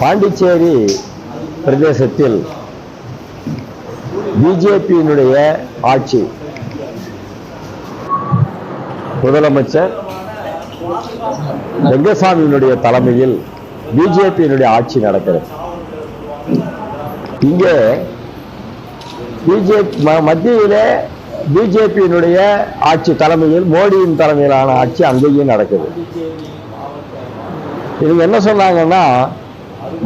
பாண்டிச்சேரி பிரதேசத்தில் பிஜேபியினுடைய ஆட்சி. முதலமைச்சர் ரெங்கசாமியினுடைய தலைமையில் பிஜேபியினுடைய ஆட்சி நடக்கிறது. இங்கே பிஜேபி மத்தியிலே பிஜேபியினுடைய ஆட்சி தலைமையில் மோடியின் தலைமையிலான ஆட்சி அங்கேயும் நடக்குது. இவங்க என்ன சொன்னாங்கன்னா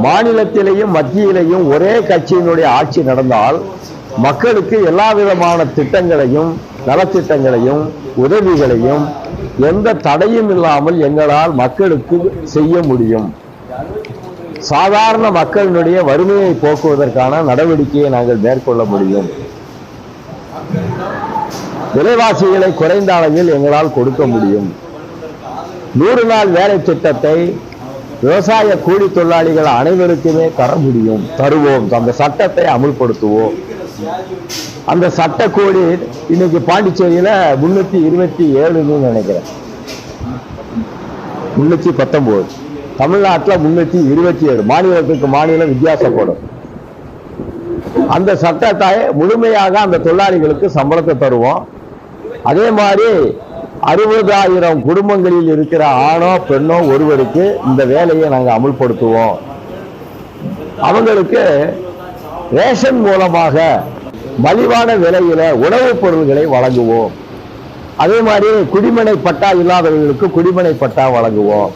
மாநிலத்திலேயும் மத்தியிலேயும் ஒரே கட்சியினுடைய ஆட்சி நடந்தால் மக்களுக்கு எல்லா விதமான திட்டங்களையும் நலத்திட்டங்களையும் உதவிகளையும் எந்த தடையும் இல்லாமல் எங்களால் மக்களுக்கு செய்ய முடியும். சாதாரண மக்களினுடைய வறுமையை போக்குவதற்கான நடவடிக்கையை நாங்கள் மேற்கொள்ள முடியும். விலைவாசிகளை குறைந்த அளவில் எங்களால் கொடுக்க முடியும். நூறு நாள் வேலை திட்டத்தை விவசாய கூலி தொழிலாளிகள் அனைவருக்குமே தர முடியும் தருவோம். அந்த சட்டத்தை அமுல்படுத்துவோம். அந்த சட்ட கோடி இன்னைக்கு பாண்டிச்சேரியில முன்னூத்தி இருபத்தி ஏழுன்னு நினைக்கிறேன். முன்னூத்தி பத்தொன்பது தமிழ்நாட்டில் முன்னூத்தி இருபத்தி ஏழு. மாநிலத்துக்கு மாநிலம் வித்தியாசப்படும். அந்த சட்டத்தை முழுமையாக அந்த தொழிலாளிகளுக்கு சம்பளத்தை தருவோம். அதே மாதிரி அறுபதாயிரம் குடும்பங்களில் இருக்கிற ஆணோ பெண்ணோ ஒருவருக்கு இந்த வேலையை நாங்கள் அமுல்படுத்துவோம். அவங்களுக்கு ரேஷன் மூலமாக மலிவான விலையில உணவுப் பொருள்களை வழங்குவோம். அதே மாதிரி குடிமனை பட்டா இல்லாதவர்களுக்கு குடிமனை பட்டா வழங்குவோம்.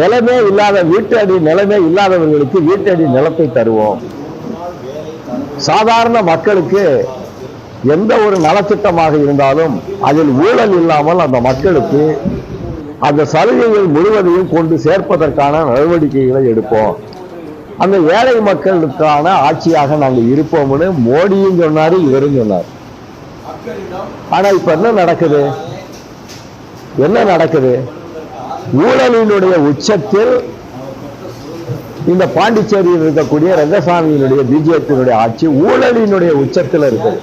நிலமே இல்லாத வீட்டடி நிலமே இல்லாதவர்களுக்கு வீட்டடி நிலத்தை தருவோம். சாதாரண மக்களுக்கு எந்த ஒரு நலத்திட்டமாக இருந்தாலும் அதில் ஊழல் இல்லாமல் அந்த மக்களுக்கு அந்த சலுகைகள் முழுவதையும் கொண்டு சேர்ப்பதற்கான நடவடிக்கைகளை எடுப்போம். அந்த ஏழை மக்களுக்கான ஆட்சியாக நாங்கள் இருப்போம்னு மோடியும் சொன்னாரு இவரும் சொன்னார். ஆனா இப்ப என்ன நடக்குது? என்ன நடக்குது? ஊழலினுடைய உச்சத்தில் இந்த பாண்டிச்சேரியில் இருக்கக்கூடிய ரங்கசாமியினுடைய பிஜேபியினுடைய ஆட்சி ஊழலினுடைய உச்சத்தில் இருக்குது.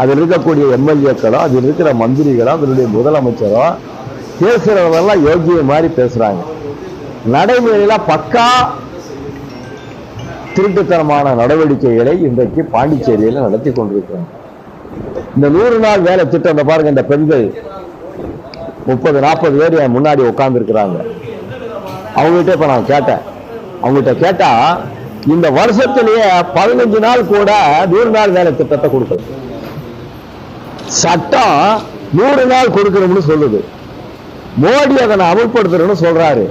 அதில் இருக்கக்கூடிய எம்எல்ஏக்களோ அதில் இருக்கிற மந்திரிகளோ அதனுடைய முதலமைச்சரோ பேசுறவங்கெல்லாம் யோகிய மாதிரி பேசுறாங்க. நடைமுறையில் பக்கா திருட்டுத்தனமான நடவடிக்கைகளை இன்றைக்கு பாண்டிச்சேரியில் நடத்தி கொண்டிருக்கிறோம் இந்த நூறு நாள் வேலை திட்டம் இந்த பாருங்க இந்த பெண்கள் முப்பது நாற்பது பேர் என் முன்னாடி உட்காந்துருக்கிறாங்க அவங்ககிட்ட இப்போ நான் கேட்டேன். அவங்ககிட்ட கேட்டால் இந்த வருஷத்திலேயே பதினஞ்சு நாள் கூட நூறு நாள் வேலை திட்டத்தை கொடுக்கல. சட்டம் நூறு நாள் கொடுக்கணும்னு சொல்லுது. மோடி அதை அமல்படுத்தணும்னு சொல்றாரு.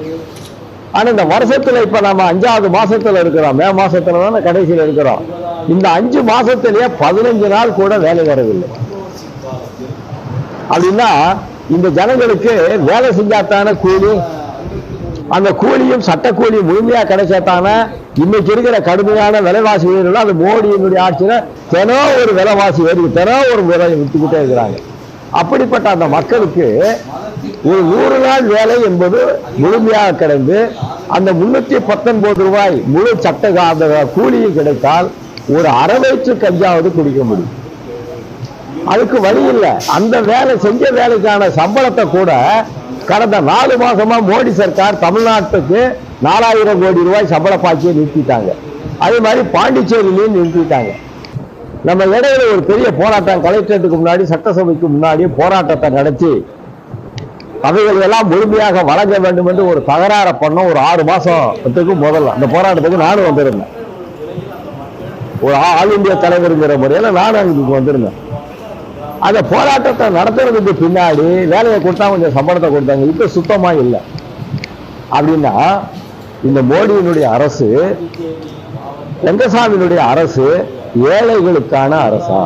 ஆனா இந்த வருஷத்துல இப்ப நம்ம அஞ்சாவது மாசத்துல இருக்கிறோம். மே மாசத்துல தானே கடைசியில இருக்கிறோம். இந்த அஞ்சு மாசத்திலேயே பதினஞ்சு நாள் கூட வேலை வரவில்லை. அப்படின்னா இந்த ஜனங்களுக்கு வேலை செஞ்சாத்தான கூலி? அந்த கூலியும் சட்ட கூலியும் முழுமையாக கிடைச்சாத்தானே இன்னைக்கு இருக்கிற கடுமையான விலைவாசி உயர்வுல அந்த மோடியினுடைய ஆட்சியில் தினம் ஒரு விலைவாசி ஏறி தினம் ஒரு விலை விட்டுக்கிட்டே இருக்கிறாங்க. அப்படிப்பட்ட அந்த மக்களுக்கு ஒரு நூறு நாள் வேலை என்பது முழுமையாக கிடைந்து அந்த முன்னூத்தி பத்தொன்பது ரூபாய் முழு சட்ட அந்த கூலியும் கிடைத்தால் ஒரு அரை கஞ்சாவது குடிக்க முடியும். அதுக்கு வழி இல்லை. அந்த வேலை செஞ்ச வேலைக்கான சம்பளத்தை கூட கடந்த நாலு மாசமா மோடி சர்க்கார் தமிழ்நாட்டுக்கு நாலாயிரம் கோடி ரூபாய் சம்பள பாக்கியை நிறுத்திட்டாங்க. அதே மாதிரி பாண்டிச்சேரியிலையும் நிறுத்திட்டாங்க. நம்ம இடையில ஒரு பெரிய போராட்டம் கலெக்டரேட்டுக்கு முன்னாடி சட்டசபைக்கு முன்னாடி போராட்டத்தை நடத்தி அவைகள் எல்லாம் முழுமையாக வழங்க வேண்டும் என்று ஒரு தகராற பண்ணோம் ஒரு ஆறு மாசத்துக்கு முதல்ல அந்த போராட்டத்துக்கு நானும் வந்திருந்தேன். ஒரு ஆ- ஆல் இந்தியா தலைவருங்கிற முறையில் நானும் அங்கே வந்திருந்தேன். அந்த போராட்டத்தை நடத்துறதுக்கு பின்னாடி வேலையை கொடுத்தா கொஞ்சம் சம்பளத்தை கொடுத்தாங்க. இப்போ சுத்தமா இல்லை. அப்படின்னா இந்த மோடியினுடைய அரசு ரங்கசாமியினுடைய அரசு ஏழைகளுக்கான அரசா?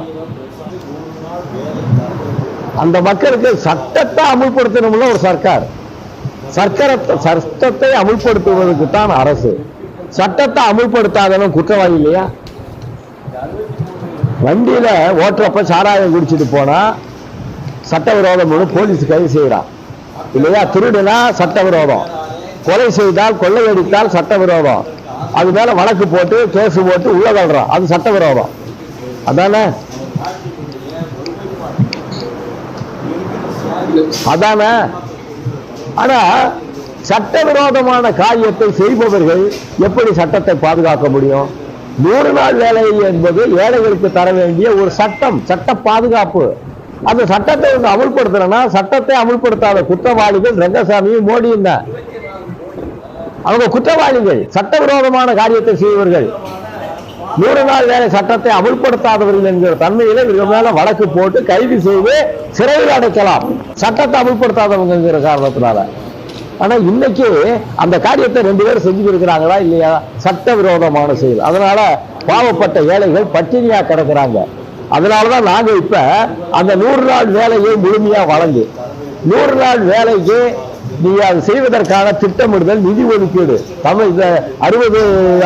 அந்த மக்களுக்கு சட்டத்தை அமுல்படுத்தணும்ல ஒரு சர்க்கார். சர்க்கரத்தை சட்டத்தை அமுல்படுத்துவதற்கு தான் அரசு. சட்டத்தை அமுல்படுத்தாதவன் குற்றவாளி இல்லையா? வண்டியில் ஓட்டுறப்ப சாராயம் குடிச்சிட்டு போனால் சட்டவிரோதம் போலீஸ் கைது செய்கிறான் இல்லையா? திருடுனா சட்டவிரோதம் கொலை செய்தால் கொள்ளையடித்தால் சட்டவிரோதம் அது மேலே வழக்கு போட்டு கேஸ் போட்டு உள்ள தள்ளுறான். அது சட்டவிரோதம் அதானே? அதானே? ஆனா சட்டவிரோதமான காரியத்தை செய்பவர்கள் எப்படி சட்டத்தை பாதுகாக்க முடியும்? நூறு நாள் வேலை என்பது ஏழைகளுக்கு தர வேண்டிய ஒரு சட்டம் சட்ட பாதுகாப்பு. அந்த சட்டத்தை வந்து அமுல்படுத்தணும்னா சட்டத்தை அமுல்படுத்தாத குற்றவாளிகள் ரங்கசாமியும் மோடியும் தான். அவங்க குற்றவாளிகள் சட்டவிரோதமான காரியத்தை செய்வர்கள் நூறு நாள் வேலை சட்டத்தை அமுல்படுத்தாதவர்கள் என்கிற தன்மையில இவங்க மேல வழக்கு போட்டு கைது செய்து சிறையில் அடைக்கலாம். சட்டத்தை அமல்படுத்தாதவங்கிற காரணத்தினால. ஆனா இன்னைக்கு அந்த காரியத்தை ரெண்டு பேரும் செஞ்சு இருக்கிறாங்களா இல்லையா? சட்டவிரோதமான செயல். அதனால பாவப்பட்ட ஏழைகள் பட்டினியா கிடக்குறாங்க. அதனாலதான் நாங்க இப்ப அந்த நூறு நாள் வேலையை முழுமையா வழங்கு. நூறு நாள் வேலைக்கு நீ அது செய்வதற்கான திட்டமிடுதல் நிதி ஒதுக்கீடு. தமிழ் இந்த அறுபது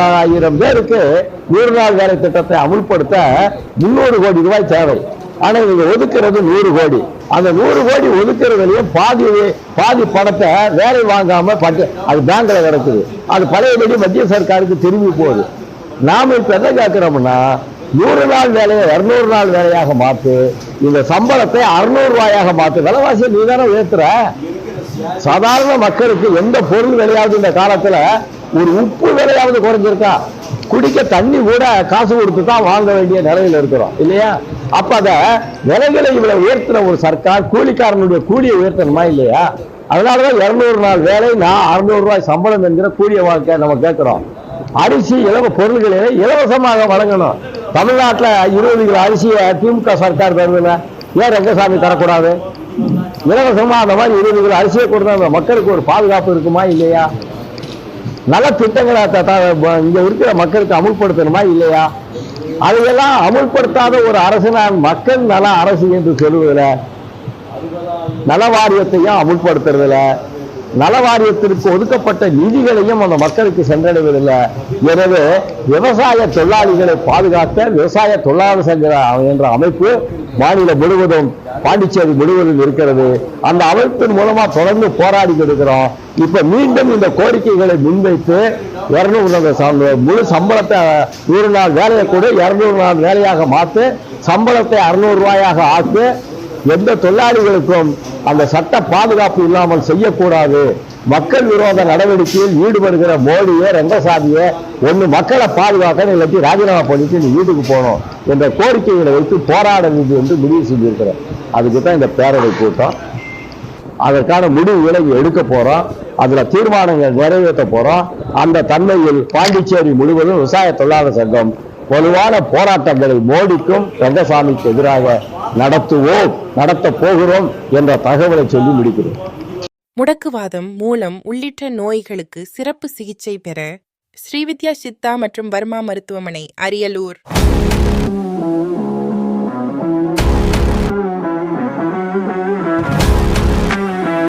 ஆயிரம் பேருக்கு நூறு நாள் வேலை திட்டத்தை அமுல்படுத்த முன்னூறு கோடி ரூபாய் தேவை. ஆனா இவங்க ஒதுக்குறது நூறு கோடி. அந்த நூறு கோடி ஒதுக்குறதுலயும் பாதி பாதி பணத்தை வேலை வாங்காம பட்டு அது பேங்க்ல கிடக்குது. அது பழையபடி மத்திய சர்க்காருக்கு திரும்பி போகுது. நாம இப்ப என்ன கேட்கிறோம்னா நூறு நாள் வேலையை இரநூறு நாள் வேலையாக மாத்து இந்த சம்பளத்தை அறுநூறு ரூபாயாக மாத்து. விலைவாசி நீ தானே உயர்த்துற? சாதாரண மக்களுக்கு எந்த பொருள் விலையாவது இந்த காலத்துல ஒரு உப்பு விலையாவது குறைஞ்சிருக்கா? குடிக்க தண்ணி கூட காசு கொடுத்து தான் வாங்க வேண்டிய நிலையில இருக்கிறோம். இல்லையா? அப்ப அத விலைகளை இவ்வளவு உயர்த்தின ஒரு சர்க்கார் கூலிக்காரனுடைய கூலியை உயர்த்தணுமா இல்லையா? அதனாலதான் இருநூறு நாள் வேலை நான் அறுநூறு ரூபாய் சம்பளம் என்கிற கூலிய வாழ்க்கை நம்ம கேட்கிறோம். அரிசி இலவ பொருள்களை இலவசமாக வழங்கணும். தமிழ்நாட்டில் இருபது கிலோ அரிசியை திமுக சர்க்கார் தருதுல ஏன் ரங்கசாமி தரக்கூடாது? இலவசமா அந்த மாதிரி இருபது கிலோ அரிசியை கொடுத்தா அந்த மக்களுக்கு ஒரு பாதுகாப்பு இருக்குமா இல்லையா? நல்ல திட்டங்களை த- த- இங்க இருக்கிற மக்களுக்கு அமுல்படுத்தணுமா இல்லையா? அதையெல்லாம் அமுல்படுத்தாத ஒரு அரசு நான் மக்கள் நல அரசு என்று சொல்லுவதில்ல நல வாரியத்தையும் அமுல்படுத்துறதில்ல நல வாரியத்திற்கு ஒதுக்கப்பட்ட நிதிகளையும் அந்த மக்களுக்கு சென்றடைவதில்லை. எனவே விவசாய தொழிலாளிகளை பாதுகாக்க விவசாய தொழிலாளர் சங்க என்ற அமைப்பு மாநிலம் முழுவதும் பாண்டிச்சேரி முழுவதும் இருக்கிறது. அந்த அமைப்பின் மூலமா தொடர்ந்து போராடி இருக்கிறோம் இப்ப மீண்டும் இந்த கோரிக்கைகளை முன்வைத்து இருநூறு நாள் முழு சம்பளத்தை நூறு நாள் வேலையை கூட இருநூறு நாள் வேலையாக மாற்று சம்பளத்தை அறுநூறு ரூபாயாக ஆக்கு எந்த தொழிலாளிகளுக்கும் அந்த சட்ட பாதுகாப்பு இல்லாமல் செய்யக்கூடாது. மக்கள் விரோத நடவடிக்கையில் ஈடுபடுகிற மோடியே ரங்கசாமியே ஒண்ணு மக்களை பாதுகாக்க இல்லாட்டி ராஜினாமா பண்ணிட்டு நீ வீட்டுக்கு போகணும் என்ற கோரிக்கைகளை வைத்து போராட வேண்டும் என்று முடிவு செஞ்சிருக்கிறேன் அதுக்கு தான் இந்த பேரவை கூட்டம். அதற்கான முடிவுகளை எடுக்க போறோம். அதுல தீர்மானங்கள் நிறைவேற்ற போறோம். அந்த தன்மையில் பாண்டிச்சேரி முழுவதும் விவசாய தொழிலாளர் சங்கம் பொதுவான போராட்டங்களை மோடிக்கும் ரங்கசாமிக்கு எதிராக நடத்துவோம் நடத்த போகிறோம் என்ற தகவலை சொல்லி முடிக்கிறோம். முடக்குவாதம் மூலம் உள்ளிட்ட நோய்களுக்கு சிறப்பு சிகிச்சை பெற ஸ்ரீவித்யா சித்தா மற்றும் வர்மா மருத்துவமனை அரியலூர்.